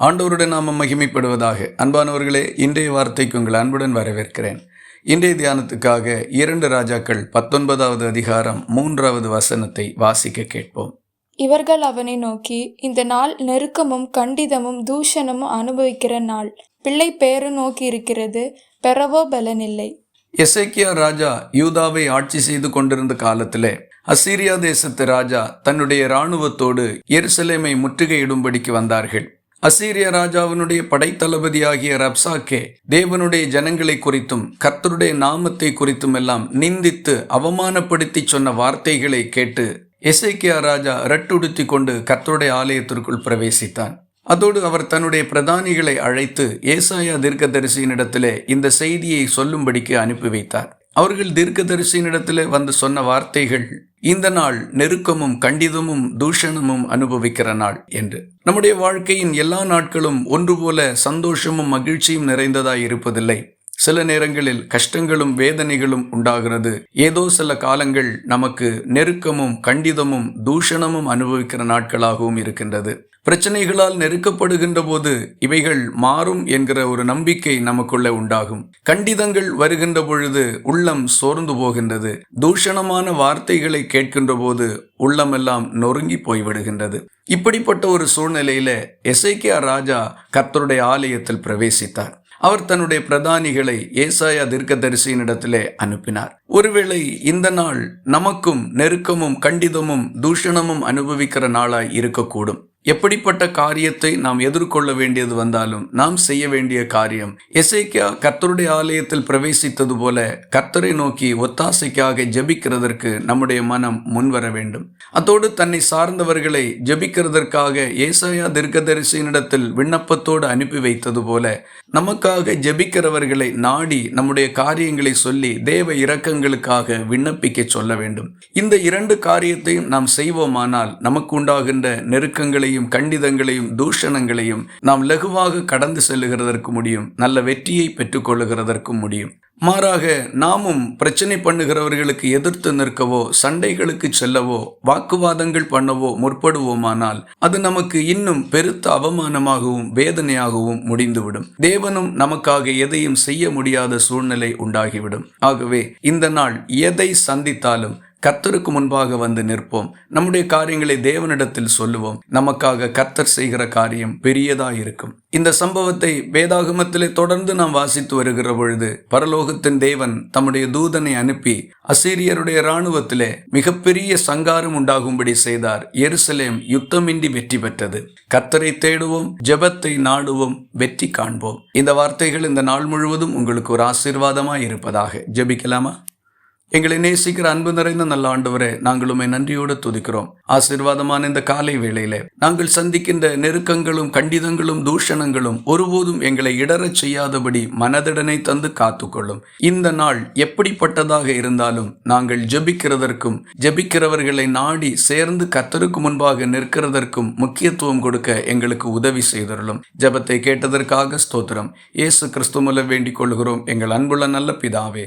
ஆண்டவருடைய நாமம் மகிமைப்படுவதாக. அன்பானவர்களே இன்றைய வார்த்தைக்கு உங்கள் அன்புடன் வரவேற்கிறேன். இன்றைய தியானத்துக்காக இரண்டு ராஜாக்கள் பத்தொன்பதாவது அதிகாரம் மூன்றாவது வசனத்தை வாசிக்க கேட்போம். இவர்கள் அவனை நோக்கி இந்த நாள் நெருக்கமும் கண்டிதமும் தூஷணமும் அனுபவிக்கிற நாள். பிள்ளை பேரு நோக்கி இருக்கிறது பெறவோ பலனில்லை. எசேக்கியா ராஜா யூதாவை ஆட்சி செய்து கொண்டிருந்த காலத்திலே அசீரியா தேசத்து ராஜா தன்னுடைய இராணுவத்தோடு எருசலேமை முற்றுகையிடும்படிக்கு வந்தார்கள். அசீரிய ராஜாவினுடைய படைத்தளபதியாகிய ரப்சாக்கே தேவனுடைய ஜனங்களை குறித்தும் கர்த்தருடைய நாமத்தை குறித்தும் எல்லாம் நிந்தித்து அவமானப்படுத்தி சொன்ன வார்த்தைகளை கேட்டு எசைக்கியா ராஜா ரட்டுடுத்தி கொண்டு கர்த்தருடைய ஆலயத்திற்குள் பிரவேசித்தான். அதோடு அவர் தன்னுடைய பிரதானிகளை அழைத்து ஏசாயா தீர்க்கதரிசியினிடத்திலே இந்த செய்தியை சொல்லும்படிக்கு அனுப்பி வைத்தார். அவர்கள் தீர்க்கதரிசியினிடத்திலே வந்து சொன்ன வார்த்தைகள் இந்த நாள் நெருக்கமும் கண்டிதமும் தூஷணமும் அனுபவிக்கிற நாள் என்று. நம்முடைய வாழ்க்கையின் எல்லா நாட்களும் ஒன்று போல சந்தோஷமும் மகிழ்ச்சியும் நிறைந்ததாய் இருப்பதில்லை. சில நேரங்களில் கஷ்டங்களும் வேதனைகளும் உண்டாகிறது. ஏதோ சில காலங்கள் நமக்கு நெருக்கமும் கண்டிதமும் தூஷணமும் அனுபவிக்கிற நாட்களாகவும் இருக்கின்றது. பிரச்சனைகளால் நெருக்கப்படுகின்ற போது இவைகள் மாறும் என்கிற ஒரு நம்பிக்கை நமக்குள்ளே உண்டாகும். கண்டிதங்கள் வருகின்ற பொழுது உள்ளம் சோர்ந்து போகின்றது. தூஷணமான வார்த்தைகளை கேட்கின்ற போது உள்ளமெல்லாம் நொறுங்கி போய்விடுகின்றது. இப்படிப்பட்ட ஒரு சூழ்நிலையில எசைக்கியா ராஜா கர்த்தருடைய ஆலயத்தில் பிரவேசித்தார். அவர் தன்னுடைய பிரதானிகளை ஏசாயா தீர்க்கதரிசியினிடத்திலே அனுப்பினார். ஒருவேளை இந்த நாள் நமக்கும் நெருக்கமும் கண்டிதமும் தூஷணமும் அனுபவிக்கிற நாளாய் இருக்கக்கூடும். எப்படிப்பட்ட காரியத்தை நாம் எதிர்கொள்ள வேண்டியது வந்தாலும் நாம் செய்ய வேண்டிய காரியம். எசைக்கியா கர்த்தருடைய ஆலயத்தில் பிரவேசித்தது போல கர்த்தரை நோக்கி ஒத்தாசைக்காக ஜெபிக்கிறதற்கு நம்முடைய மனம் முன்வர வேண்டும். அத்தோடு தன்னை சார்ந்தவர்களை ஜபிக்கிறதற்காக ஏசாயா தீர்க்கதரிசியினிடத்தில் விண்ணப்பத்தோடு அனுப்பி வைத்தது போல நமக்காக ஜெபிக்கிறவர்களை நாடி நம்முடைய காரியங்களை சொல்லி தேவ இரக்கங்களுக்காக விண்ணப்பிக்க சொல்ல வேண்டும். இந்த இரண்டு காரியத்தையும் நாம் செய்வோமானால் நமக்கு உண்டாகின்ற நெருக்கங்களை கஷ்டங்களையும் கண்டிதங்களையும் தூஷணங்களையும் நாம் லகுவாக கடந்து செல்லுகிறதற்கு முடியும். நல்ல வெற்றியை பெற்றுக்கொள்ளுகிறதற்கும் முடியும். மாறாக நாமும் பிரச்சனை பண்ணுகிறவர்களுக்கு எதிர்த்து நிற்கவோ சண்டைகளுக்கு செல்லவோ வாக்குவாதங்கள் பண்ணவோ முற்படுவோமானால் அது நமக்கு இன்னும் பெருத்த அவமானமாகவும் வேதனையாகவும் முடிந்துவிடும். தேவனும் நமக்காக எதையும் செய்ய முடியாத சூழ்நிலை உண்டாகிவிடும். ஆகவே இந்த நாள் எதை சந்தித்தாலும் கர்த்தருக்கு முன்பாக வந்து நிற்போம். நம்முடைய காரியங்களை தேவனிடத்தில் சொல்லுவோம். நமக்காக கர்த்தர் செய்கிற காரியம் பெரியதாக இருக்கும் இந்த சம்பவத்தை வேதாகமத்திலே தொடர்ந்து நாம் வாசித்து வருகிற பொழுது பரலோகத்தின் தேவன் தம்முடைய தூதனை அனுப்பி அசீரியருடைய இராணுவத்திலே மிகப்பெரிய சங்காரம் உண்டாகும்படி செய்தார். எருசலேம் யுத்தமின்றி வெற்றி பெற்றது. கர்த்தரை தேடுவோம் ஜெபத்தை நாடுவோம் வெற்றி காண்போம். இந்த வார்த்தைகள் இந்த நாள் முழுவதும் உங்களுக்கு ஒரு ஆசீர்வாதமாக இருப்பதாக ஜெபிக்கலாமா? எங்களை நேசிக்கிற அன்பு நிறைந்த நல்ல ஆண்டவரே நாங்கள் உண்மை நன்றியோடு துதிக்கிறோம். ஆசீர்வாதமான இந்த காலை வேளையிலே நாங்கள் சந்திக்கின்ற நெருக்கங்களும் கண்டிதங்களும் தூஷணங்களும் ஒருபோதும் எங்களை இடரச் செய்யாதபடி மனதிடனை தந்து காத்துக்கொள்ளும். இந்த நாள் எப்படிப்பட்டதாக இருந்தாலும் நாங்கள் ஜெபிக்கிறதற்கும் ஜெபிக்கிறவர்களை நாடி சேர்ந்து கத்தருக்கு முன்பாக நிற்கிறதற்கும் முக்கியத்துவம் கொடுக்க எங்களுக்கு உதவி செய்தருளும். ஜெபத்தை கேட்டதற்காக ஸ்தோத்திரம். இயேசு கிறிஸ்துமல்ல வேண்டிக் கொள்கிறோம் எங்கள் அன்புள்ள நல்ல பிதாவே